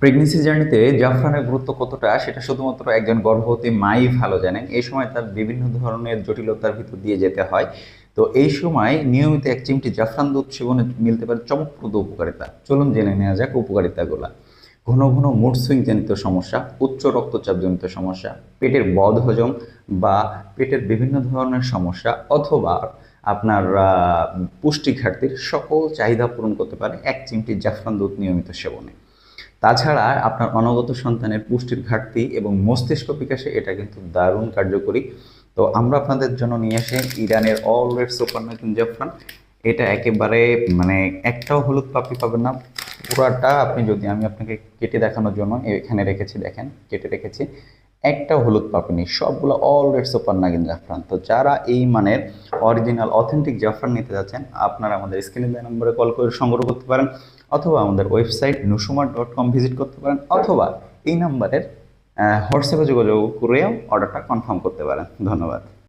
Pregnancy জার্নিতে জাফরানের গুরুত্ব কতটা, সেটা শুধুমাত্র একজন গর্ভবতী মাই ভালো জানেন। এই সময় তার বিভিন্ন ধরনের জটিলতার ভিতর দিয়ে যেতে হয়। তো এই সময় নিয়মিত এক চিমটি জাফরান দুধ সেবনে মিলতে পারে চমকপ্রদ উপকারিতা। চলুন জেনে নেওয়া যাক উপকারিতাগুলা। ঘন ঘন মুড সুইং জনিত সমস্যা, উচ্চ রক্তচাপ জনিত সমস্যা, পেটের বদ হজম বা পেটের বিভিন্ন ধরনের সমস্যা অথবা আপনার পুষ্টি ঘাটতির সকল চাহিদা পূরণ করতে পারে এক চিমটি জাফরান দুধ নিয়মিত সেবনে। তাছাড়া আপনার অনগত সন্তানের পুষ্টির ঘাটতি এবং মস্তিষ্ক বিকাশে এটা কিন্তু দারুণ কার্যকরী। তো আমরা আপনাদের জন্য নিয়ে আসি ইরানের অল রেড নতুন জাফরান এটা একেবারে মানে একটাও হলুদ পাপড়ি পাবেন না। পুরাটা আপনি যদি আমি আপনাকে কেটে দেখানোর জন্য এখানে রেখেছি, দেখেন, কেটে রেখেছি। একটাও হলুদ পাপড়ি সবগুলো অল রেড সুপার নাগিন জাফরান তো যারা এই মানের অরিজিনাল অথেন্টিক জাফরান নিতে যাচ্ছেন, আপনারা আমাদের স্ক্রিনে দেওয়া নম্বরে কল করে সংগ্রহ করতে পারেন, অথবা আমাদের website Nusumar dot com visit করতে পারেন, অথবা এই নাম্বারের হোয়াটসঅ্যাপে যোগাযোগ করেও অর্ডারটা কনফার্ম করতে পারেন। ধন্যবাদ।